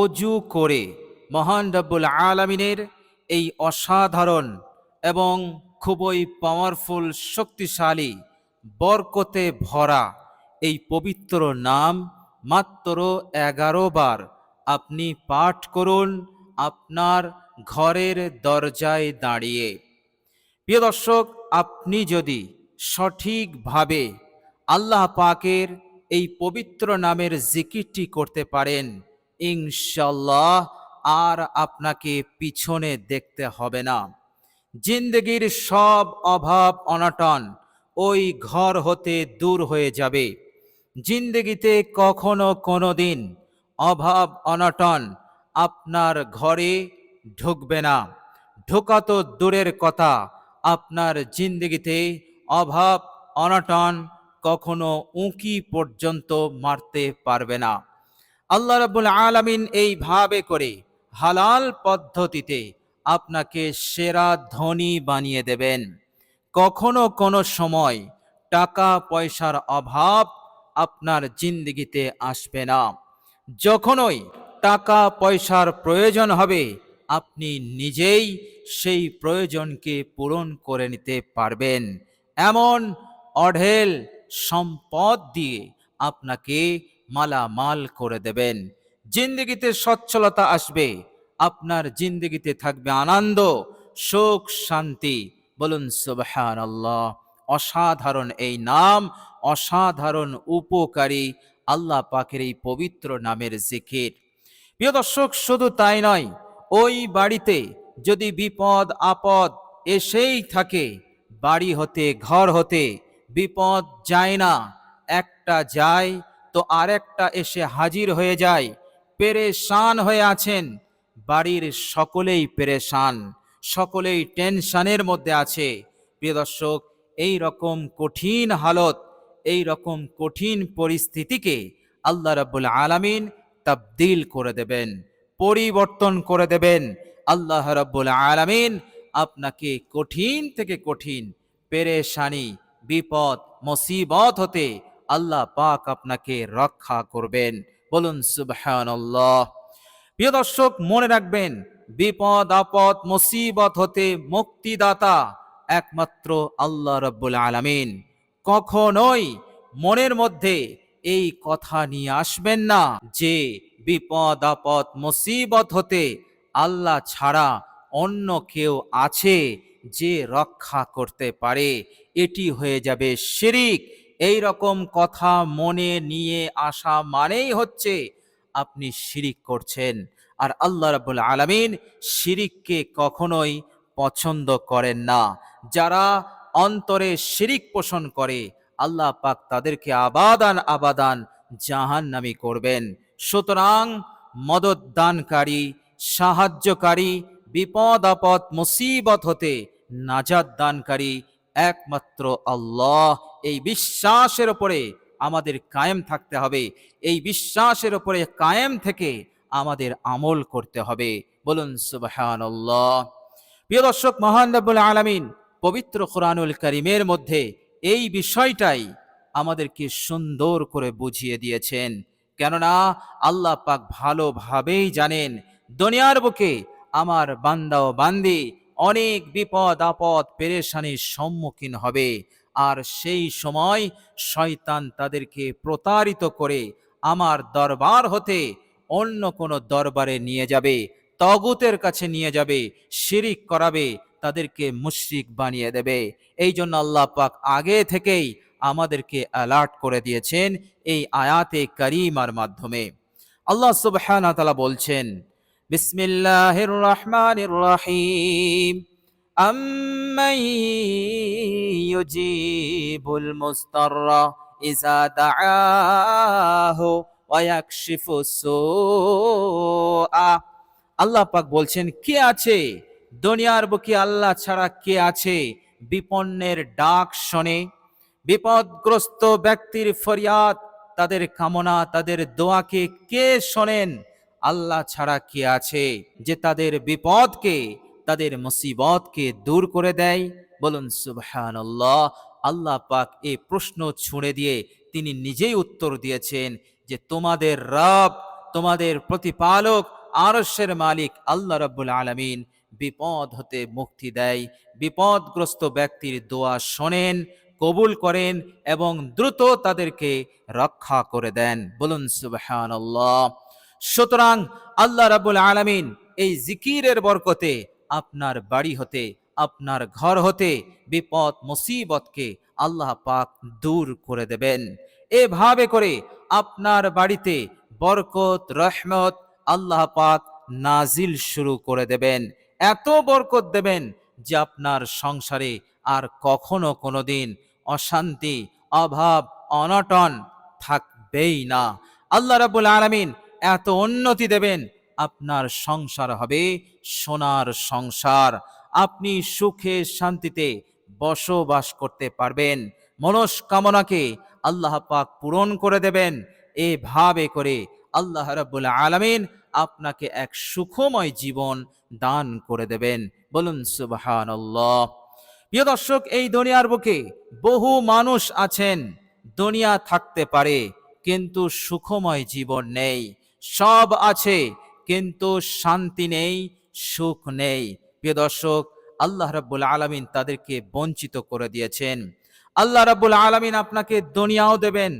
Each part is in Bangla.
অজু করে মহান রব্বুল আলমিনের এই অসাধারণ এবং খুবই পাওয়ারফুল শক্তিশালী, বরকতে ভরা এই পবিত্র নাম মাত্র এগারো বার আপনি পাঠ করুন আপনার ঘরের দরজায় দাঁড়িয়ে। প্রিয় দর্শক, আপনি যদি সঠিকভাবে আল্লাহ পাকের এই পবিত্র নামের জিকিরটি করতে পারেন ইনশাল্লাহ আর আপনাকে পিছনে দেখতে হবে না। জিন্দগির সব অভাব অনটন ওই ঘর হতে দূর হয়ে যাবে। জিন্দগিতে কখনো কোনো দিন অভাব অনটন আপনার ঘরে ঢুকবে না। ঢোকা তো দূরের কথা, আপনার জিন্দগিতে অভাব অনটন কখনো উঁকি পর্যন্ত মারতে পারবে না। আল্লাহ রাব্বুল আলামিন এইভাবে করে হালাল পদ্ধতিতে আপনাকে সেরা ধনী বানিয়ে দেবেন। কখনো কোনো সময় টাকা পয়সার অভাব আপনার জিন্দগিতে আসবে না। যখনই টাকা পয়সার প্রয়োজন হবে, আপনি নিজেই সেই প্রয়োজনকে পূরণ করে নিতে পারবেন। এমন অঢেল সম্পদ দিয়ে আপনাকে মালামাল করে দেবেন। জিন্দগিতে সচ্ছলতা আসবে, আপনার জিন্দগিতে থাকবে আনন্দ, সুখ, শান্তি। বলুন সুবহান আল্লাহ অসাধারণ এই নাম, অসাধারণ উপকারী আল্লাহ পাকের এই পবিত্র নামের জিকির। প্রিয় দর্শক, শুধু তাই নয়, ওই বাড়িতে যদি বিপদ, আপদ এসেই থাকে, বাড়ি হতে, ঘর হতে, বিপদ যায় না, একটা যায় তো আরেকটা এসে হাজির হয়ে যায়, পেরেশান হয়ে আছেন। বাড়ির সকলেই পেরেশান, সকলেই টেনশনের মধ্যে আছে। প্রিয় দর্শক, এই রকম কঠিন হালত, এই রকম কঠিন পরিস্থিতিকে আল্লাহ রাব্বুল আলামিন তাবদিল করে দেবেন, পরিবর্তন করে দেবেন। আল্লাহ রাব্বুল আলামিন আপনাকে কঠিন থেকে কঠিন, পেরেশানি, বিপদ, মুসিবত হতে আল্লাহ পাক আপনাকে রক্ষা করবেন। বলুন, সুবহানাল্লাহ। প্রিয় দর্শক, মনে রাখবেন, বিপদ, আপদ, মুসিবত হতে মুক্তিদাতা একমাত্র আল্লাহ রব্বুল আলামিন। কখনোই মনের মধ্যে এই কথা নিয়ে আসবেন না যে বিপদ, আপদ, মুসিবত হতে আল্লাহ ছাড়া অন্য কেউ আছে যে রক্ষা করতে পারে। এটি হয়ে যাবে শিরিক এই রকম কথা মনে নিয়ে আসা মানেই হচ্ছে আপনি শিরিক করছেন। আর আল্লাহ রাব্বুল আলামিন শিরিককে কখনোই পছন্দ করেন না। যারা অন্তরে শিরিক পোষণ করে, আল্লাহ পাক তাদেরকে আবাদান আবাদান জাহান্নামি করবেন। সুতরাং মদত দানকারী সাহায্যকারী, বিপদ আপদ, মুসিবত হতে নাজাদ দানকারী একমাত্র আল্লাহ এই বিশ্বাসের ওপরে আমাদের কায়েম থাকতে হবে। এই বিশ্বাসের ওপরে কায়েম থেকে আমাদের আমল করতে হবে। বলুন, সুবহানাল্লাহ। প্রিয় দর্শক, মহান রব্বুল আলামিন, পবিত্র কোরআনুল করিমের মধ্যে এই বিষয়টাই আমাদেরকে সুন্দর করে বুঝিয়ে দিয়েছেন। কেননা, আল্লাহ পাক ভালোভাবেই জানেন, দুনিয়ার বুকে আমার বান্দা ও বান্দি অনেক বিপদ আপদ পেরেশানির সম্মুখীন হবে। আর সেই সময় শয়তান তাদেরকে প্রতারিত করে আমার দরবার হতে অন্য কোনো দরবারে নিয়ে যাবে, তগুতের কাছে নিয়ে যাবে, শিরিক করাবে, তাদেরকে মুশরিক বানিয়ে দেবে। এই জন্য আল্লাহ পাক আগে থেকেই আমাদেরকে অ্যালার্ট করে দিয়েছেন এই আয়াতে করিমার মাধ্যমে। আল্লাহ সুবহানাহু তাআলা বলছেন, বিসমিল্লাহির রহমানির রহিম। أمن يجيب المضطر إذا دعاه ويكشف السوء আল্লাহ পাক বলছেন কে আছে দুনিয়ার বুকে আল্লাহ ছাড়া কে আছে বিপন্নের ডাক শোনে বিপদগ্রস্ত ব্যক্তির ফরিয়াদ তাদের কামনা তাদের দোয়াকে কে শোনেন আল্লাহ ছাড়া কে আছে যে তাদের বিপদকে তাদের মুসিবতকে দূর করে দেয়। বলুন সুবহান আল্লাহ পাক এ প্রশ্ন ছুঁড়ে দিয়ে তিনি নিজেই উত্তর দিয়েছেন যে তোমাদের রব, তোমাদের প্রতিপালক আরস্যের মালিক আল্লাহ রাব্বুল আলামিন বিপদ হতে মুক্তি দেয়। বিপদগ্রস্ত ব্যক্তির দোয়া শোনেন, কবুল করেন এবং দ্রুত তাদেরকে রক্ষা করে দেন। বলুন, সুবহানাল্লাহ। সুতরাং আল্লাহ রাব্বুল আলামিন এই জিকিরের বরকতে আপনার বাড়ি হতে, আপনার ঘর হতে বিপদ, মুসিবতকে আল্লাহ পাক দূর করে দেবেন। এভাবে করে আপনার বাড়িতে বরকত, রহমত আল্লাহ পাক নাজিল শুরু করে দেবেন। এত বরকত দেবেন যে আপনার সংসারে আর কখনো কোনোদিন অশান্তি, অভাব, অনটন থাকবেই না। আল্লাহ রাব্বুল আলামিন এত উন্নতি দেবেন আপনার সংসার হবে সোনার সংসার। আপনি সুখে শান্তিতে বসবাস করতে পারবেন। মনস্কামনাকে আল্লাহ পাক পূরণ করে দেবেন। এভাবে করে আল্লাহ রাব্বুল আলামিন আপনাকে এক সুখময় জীবন দান করে দেবেন। বলুন, সুবহানাল্লাহ। প্রিয় দর্শক, এই দুনিয়ার বুকে বহু মানুষ আছেন, দুনিয়া থাকতে পারে, কিন্তু সুখময় জীবন নেই। সব আছে কিন্তু শান্তি নেই, সুখ নেই। প্রিয় দর্শক, আল্লাহ রাব্বুল আলামিন তাদেরকে বঞ্চিত করে দিয়েছেন। আল্লাহ রাব্বুল আলামিন আপনাকে দুনিয়াও দেবেন,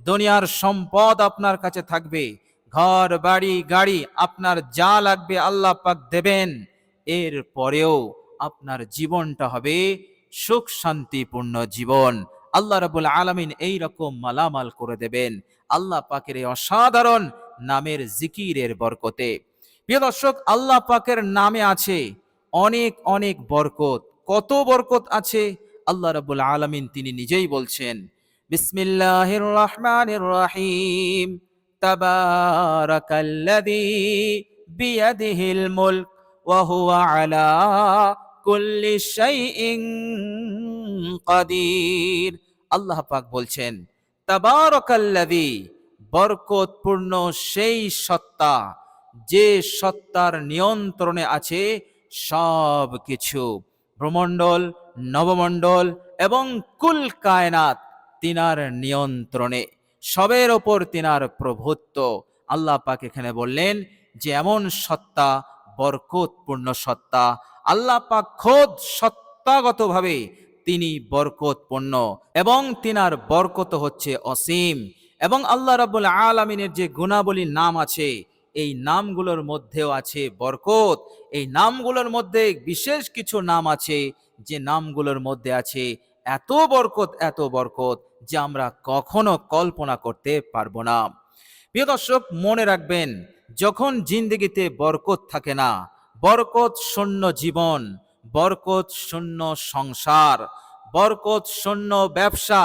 দুনিয়ার সম্পদ আপনার কাছে থাকবে, ঘর, বাড়ি, গাড়ি আপনার যা লাগবে আল্লাহ পাক দেবেন। এর পরেও আপনার জীবনটা হবে সুখ শান্তিপূর্ণ জীবন। আল্লাহ রাবুল আলামিন এই রকম মালামাল করে দেবেন। আল্লাহ পাকের এই অসাধারণ নামের জিকিরের বরকতে। প্রিয় দর্শক, আল্লাহ পাকের নামে আছে অনেক অনেক বরকত। কত বরকত আছে? আল্লাহ রাবুল আলামিন তিনি নিজেই বলছেন, বিসমিল্লাহির রহমানির রহিম। তাবারাকাল্লাযী বিয়াদিহিল মুলক ওয়া হুয়া আলা কুল্লি শাইইন কাদির। আল্লাহ পাক বলছেন, তাবারাকাল্লাযী বরকতপূর্ণ সেই সত্তা, যে সত্তার নিয়ন্ত্রণে আছে সব কিছু। ভ্রমণ্ডল নবমণ্ডল এবং কুল কায়নাত তিনার নিয়ন্ত্রণে, সবের ওপর তিনার প্রভুত্ব। আল্লাহ পাক এখানে বললেন যে এমন সত্তা, বরকতপূর্ণ সত্তা, আল্লাহ পাক খোদ সত্তাগতভাবে তিনি বরকতপূর্ণ এবং তিনার বরকত হচ্ছে অসীম। এবং আল্লাহ রাব্বুল আলামিনের যে গুণাবলীর নাম আছে, এই নামগুলোর মধ্যেও আছে বরকত। এই নামগুলোর মধ্যে বিশেষ কিছু নাম আছে, যে নামগুলোর মধ্যে আছে এত বরকত এত বরকত যে আমরা কখনো কল্পনা করতে পারব না। প্রিয় দর্শক, মনে রাখবেন, যখন জিন্দগিতে বরকত থাকে না, বরকত শূন্য জীবন, বরকত শূন্য সংসার, বরকত শূন্য ব্যবসা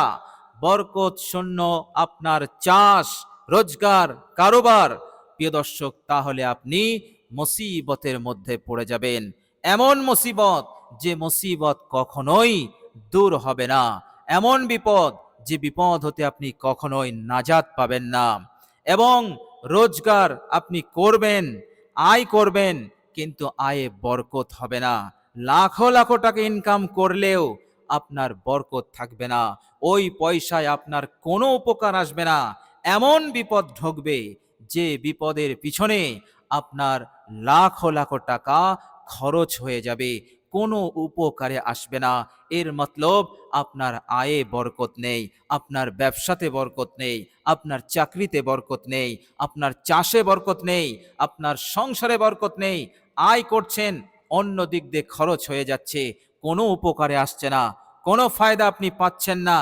বরকত শূন্য আপনার চাষ, রোজগার, কারোবার। প্রিয় দর্শক, তাহলে আপনি মুসিবতের মধ্যে পড়ে যাবেন। এমন মুসিবত যে মুসিবত কখনোই দূর হবে না। এমন বিপদ যে বিপদ হতে আপনি কখনোই নাজাত পাবেন না। এবং রোজগার আপনি করবেন, আয় করবেন, কিন্তু আয়ে বরকত হবে না। লাখো লাখো টাকা ইনকাম করলেও আপনার বরকত থাকবে না। ওই পয়সায় আপনার কোনো উপকার আসবে না। এমন বিপদ ঢুকবে যে বিপদের পিছনে আপনার লাখো লাখো টাকা খরচ হয়ে যাবে। কোনো উপকারে আসবে না। এর মতলব আপনার আয়ে বরকত নেই, আপনার ব্যবসাতে বরকত নেই, আপনার চাকরিতে বরকত নেই, আপনার চাষে বরকত নেই, আপনার সংসারে বরকত নেই। আয় করছেন, অন্য দিক দিয়ে খরচ হয়ে যাচ্ছে। কোনো উপকারে আসছে না, কোনো ফায়দা আপনি পাচ্ছেন না,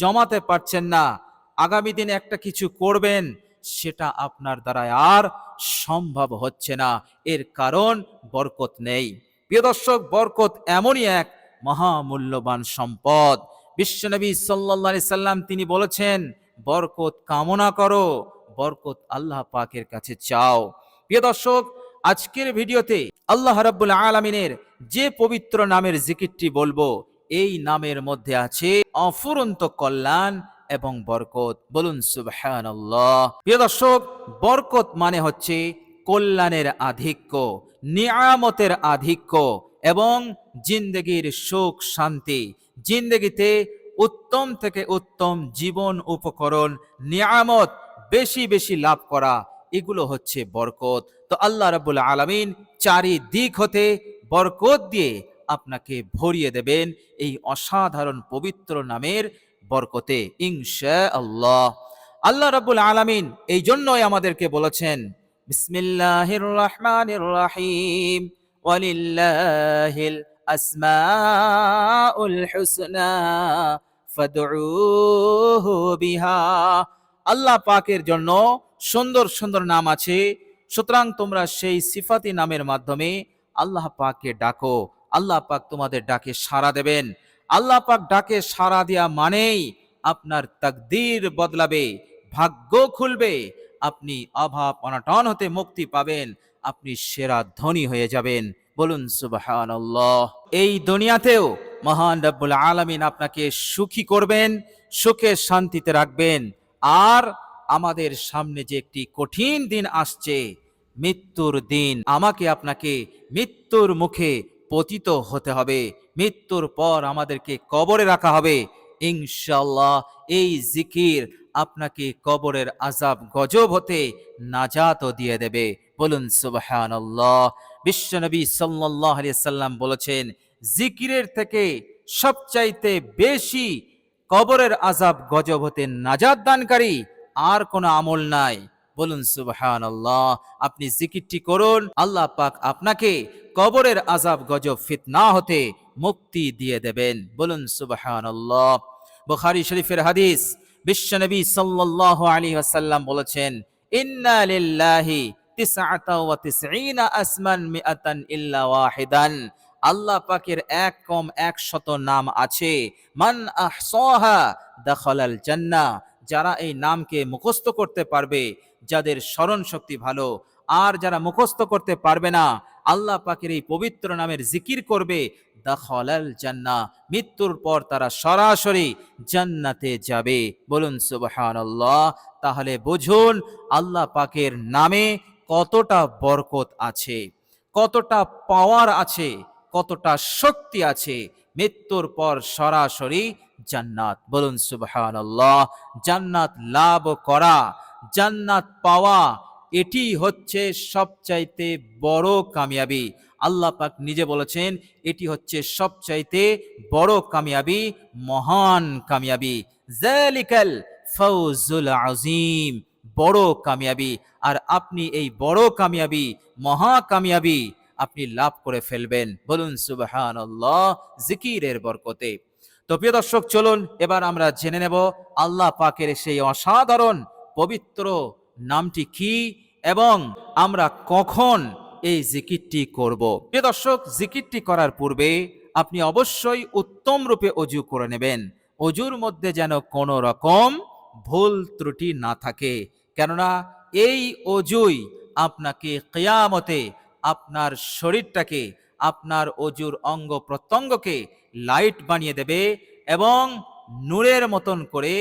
জমাতে পারছেন না। আগামী দিনে একটা কিছু করবেন, সেটা আপনার দ্বারা আর সম্ভব হচ্ছে না। এর কারণ বরকত নেই। প্রিয় দর্শক, বরকত এমনই এক মহামূল্যবান সম্পদ। বিশ্বনবী সাল্লা সাল্লাম তিনি বলেছেন, বরকত কামনা করো, বরকত আল্লাহ পাকের কাছে চাও। প্রিয় দর্শক আজকের ভিডিওতে আল্লাহ রাব্বুল আলামিনের যে পবিত্র নামের জিকিরটি বলব, এই নামের মধ্যে আছে অফুরন্ত কল্যাণ এবং বরকত। বলুন প্রিয় দর্শক, বরকত মানে হচ্ছে কল্যাণের আধিক্য, নিয়ামতের আধিক্য এবং জিন্দগির সুখ শান্তি। জিন্দগিতে উত্তম থেকে উত্তম জীবন উপকরণ, নিয়ামত বেশি বেশি লাভ করা, এগুলো হচ্ছে বরকত। তো আল্লাহ রাব্বুল আলামিন চারিদিক হতে বরকত দিয়ে আপনাকে ভরিয়ে দেবেন এই অসাধারণ পবিত্র নামের বরকতে ইনশা আল্লাহ আল্লাহ রাব্বুল আলামিন এই জন্যই আমাদেরকে বলেছেন, বিসমিল্লাহির রহমানির রহিম, ওয়ালিল্লাহিল আসমাউল হুসনা, ফাদউহু বিহা। আল্লাহ পাকের জন্য সুন্দর সুন্দর নাম আছে সুতরাং তোমরা সেই সিফাতি নামের মাধ্যমে আল্লাহ পাককে ডাকো। আল্লাহ পাক তোমাদের ডাকে সাড়া দেবেন। আল্লাহ পাক ডাকে সাড়া দেয়া মানেই আপনার তাকদীর বদলাবে, ভাগ্য খুলবে, আপনি অভাব অনটন হতে মুক্তি পাবেন, আপনি সেরা ধনী হয়ে যাবেন। বলুন, সুবহানাল্লাহ। এই দুনিয়াতেও মহান রব্বুল আলামিন আপনাকে সুখী করবেন, সুখে শান্তিতে রাখবেন। আর আমাদের সামনে যে একটি কঠিন দিন আসছে, মৃত্যুর দিন, আমাকে আপনাকে মৃত্যুর মুখে পতিত হতে হবে। মৃত্যুর পর আমাদেরকে কবরে রাখা হবে। ইনশাল্লাহ এই জিকির আপনাকে কবরের আজাব গজব হতে নাজাত দিয়ে দেবে। বলুন সুবহানাল্লাহ। বিশ্বনবী আলাইহি সাল্লাম বলেছেন, জিকিরের থেকে সবচাইতে বেশি কবরের আজাব গজব হতে নাজাত দানকারী আর কোনো আমল নাই। বলুন সুবহান আল্লাহ আপনি জিকিরটি করুন, আল্লাহ পাক আপনাকে কবরের আজাব গজব ফিতনা হতে মুক্তি দিয়ে দেবেন। বলুন সুবহান আল্লাহ বুখারী শরীফের হাদিস বিশ্বনবী সাল্লাল্লাহু আলাইহি ওয়াসাল্লাম বলেছেন, ইন্না লিল্লাহি তিসআতা ওয়া তিসঈনা আসমান মিআতান ইল্লা ওয়াহিদান। আল্লাহ পাকের এক কম একশত নাম আছে, মান আহসাহা দাখালাল জান্নাহ। যারা এই নামকে মুখস্থ করতে পারবে, যাদের স্মরণ শক্তি ভালো, আর যারা মুখস্থ করতে পারবে না, আল্লাহ পাকের এই পবিত্র নামের জিকির করবে, দাখালাল জান্নাহ। মৃত্যুর পর তারা সরাসরি জান্নাতে যাবে। বলুন, সুবহানাল্লাহ। তাহলে বুঝুন, আল্লাহ পাকের নামে কতটা বরকত আছে, কতটা পাওয়ার আছে, কতটা শক্তি আছে। মৃত্যুর পর সরাসরি জান্নাত। বলুন সুবহানাল্লাহ, জান্নাত লাভ করা, জান্নাত পাওয়া, এটি হচ্ছে সবচাইতে বড় কামিয়াবি। আল্লাহ পাক নিজে বলেছেন, এটি হচ্ছে সবচাইতে বড় কামিয়াবি, মহান কামিয়াবি। জালিকাল ফৌজুল আজিম বড় কামিয়াবি। আর আপনি এই বড় কামিয়াবি, মহা কামিয়াবি, আপনি লাভ করে ফেলবেন। বলুন সুবহানাল্লাহ, জিকিরের বরকতে। তো প্রিয় দর্শক, চলুন এবার আমরা জেনে নেব আল্লাহ পাকের সেই অসাধারণ পবিত্র নামটি কি এবং আমরা কখন এই জিকিরটি করব। প্রিয় দর্শক, জিকিরটি করার পূর্বে আপনি অবশ্যই উত্তম রূপে অজু করে নেবেন। অজুর মধ্যে যেন কোনো রকম ভুল ত্রুটি না থাকে। কেননা এই অজুই আপনাকে কেয়ামতে আপনার শরীরটাকে আপনার অজুর অঙ্গ প্রত্যঙ্গকে লাইট বানিয়ে দেবে এবং নূরের মতন করে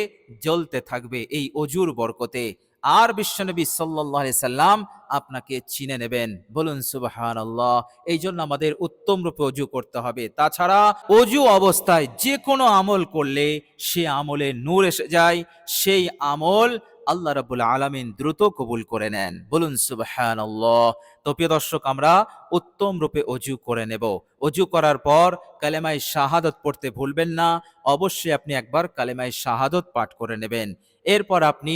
জ্বলতে থাকবে এই অজুর বরকতে। আর বিশ্বনবী সাল্লাহ সাল্লাম আপনাকে চিনে নেবেন। বলুন সুবাহান আল্লাহ এই জন্য আমাদের উত্তম রূপে অজু করতে হবে। তাছাড়া অজু অবস্থায় যে কোনো আমল করলে সে আমলে নূর এসে যায়, সেই আমল আল্লাহ রাবুল আলমিন দ্রুত কবুল করে নেন। বলুন সুবাহান আল্লাহ তো প্রিয় দর্শক, আমরা উত্তম রূপে অজু করে নেব। অজু করার পর কালেমাই শাহাদত পড়তে ভুলবেন না। অবশ্যই আপনি একবার কালেমাই শাহাদত পাঠ করে নেবেন। এরপর আপনি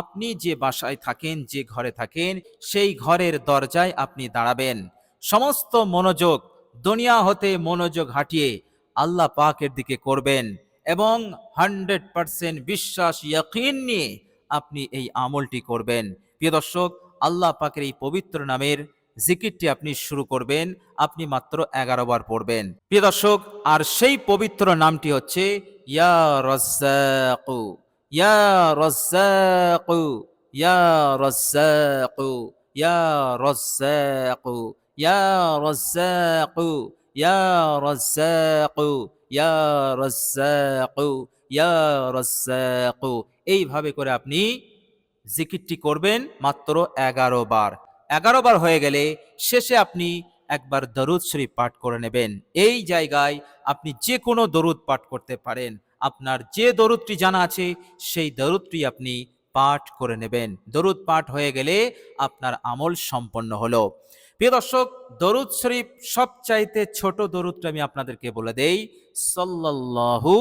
আপনি যে বাসায় থাকেন, যে ঘরে থাকেন, সেই ঘরের দরজায় আপনি দাঁড়াবেন। সমস্ত মনোযোগ, দুনিয়া হতে মনোযোগ হাঁটিয়ে আল্লাহ পাকের দিকে করবেন এবং হান্ড্রেড পার্সেন্ট বিশ্বাস, ইয়াকিন নিয়ে আপনি এই আমলটি করবেন। প্রিয় দর্শক, আল্লাহ পাকের এই পবিত্র নামের জিকিরটি আপনি শুরু করবেন, আপনি মাত্র এগারো বার পড়বেন। প্রিয় দর্শক, আর সেই পবিত্র নামটি হচ্ছে, ইয়া রজ্জাকু ইয়া রজ্জাকু ইয়া রজ্জাকু ইয়া রজ্জাকু ইয়া রজ্জাকু ইয়া রজ্জাকু ইয়া রজ্জাকু। ইয়া এইভাবে করে আপনি জিকিরটি করবেন মাত্র এগারো বার। এগারো বার হয়ে গেলে শেষে আপনি একবার দরুদ শরীফ পাঠ করে নেবেন। এই জায়গায় আপনি যে কোনো দরুদ পাঠ করতে পারেন। আপনার যে দরুদটি জানা আছে, সেই দরুদটি আপনি পাঠ করে নেবেন। দরুদ পাঠ হয়ে গেলে আপনার আমল সম্পন্ন হলো। প্রিয় দর্শক, দরুদ শরীফ সবচাইতে ছোট দরুদটা আমি আপনাদেরকে বলে দেই। সাল্লাল্লাহু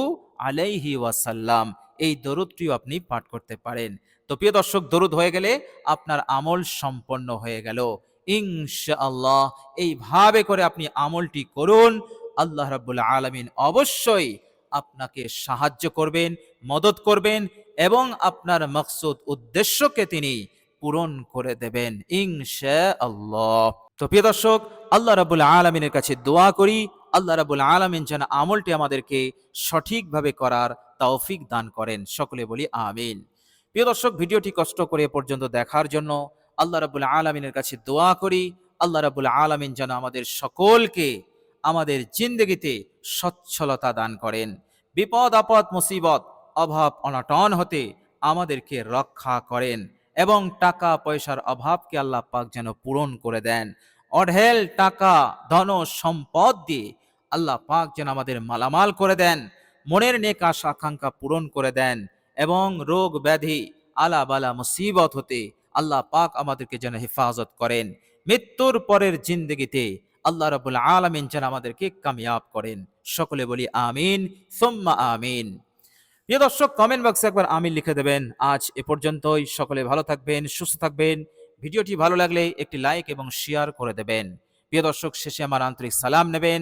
আলাইহি ওয়াসাল্লাম, এই দরুদটিও আপনি পাঠ করতে পারেন। তো প্রিয় দর্শক, দরুদ হয়ে গেলে আপনার আমল সম্পন্ন হয়ে গেল। ইনশাআল্লাহ, এইভাবে করে আপনি আমলটি করুন। আল্লাহ রাব্বুল আলামিন অবশ্যই আপনাকে সাহায্য করবেন, মদত করবেন এবং আপনার মকসুদ উদ্দেশ্যকে তিনি পূরণ করে দেবেন। ইনশাআল্লাহ। তো প্রিয় দর্শক, আল্লাহ রাব্বুল আলামিনের কাছে দোয়া করি। আল্লাহ রাব্বুল আলামিন যেন আমলটি আমাদেরকে সঠিকভাবে করার তৌফিক দান করেন। সকলে বলি আমিন। প্রিয় দর্শক, ভিডিওটি কষ্ট করে পর্যন্ত দেখার জন্য আল্লাহ রাব্বুল আলামিনের কাছে দোয়া করি। আল্লাহ রাব্বুল আলামিন যেন আমাদের সকলকে আমাদের জিন্দগিতে সচ্ছলতা দান করেন। বিপদ, আপদ, মুসিবত, অভাব, অনটন হতে আমাদেরকে রক্ষা করেন এবং টাকা, পয়সার অভাবকে আল্লাহ পাক যেন পূরণ করে দেন। অঢেল টাকা, ধন, সম্পদ দিয়ে আল্লাহ পাক যেন আমাদের মালামাল করে দেন, মনের নেক আশা, আকাঙ্ক্ষা পূরণ করে দেন এবং রোগ ব্যাধি আলা বালা মুসিবত হতে আল্লাহ পাক আমাদেরকে যেন হেফাজত করেন। মৃত্যুর পরের জিন্দগিতে আল্লাহ রাবুল আলমিন যেন আমাদেরকে কামিয়াব করেন। সকলে বলি আমিন, সোম্মা আমিন। প্রিয় দর্শক কমেন্ট বক্সে একবার আমিন লিখে দেবেন। আজ এ পর্যন্তই। সকলে ভালো থাকবেন, সুস্থ থাকবেন। ভিডিওটি ভালো লাগলে একটি লাইক এবং শেয়ার করে দেবেন। প্রিয় দর্শক, শেষে আমার আন্তরিক সালাম নেবেন।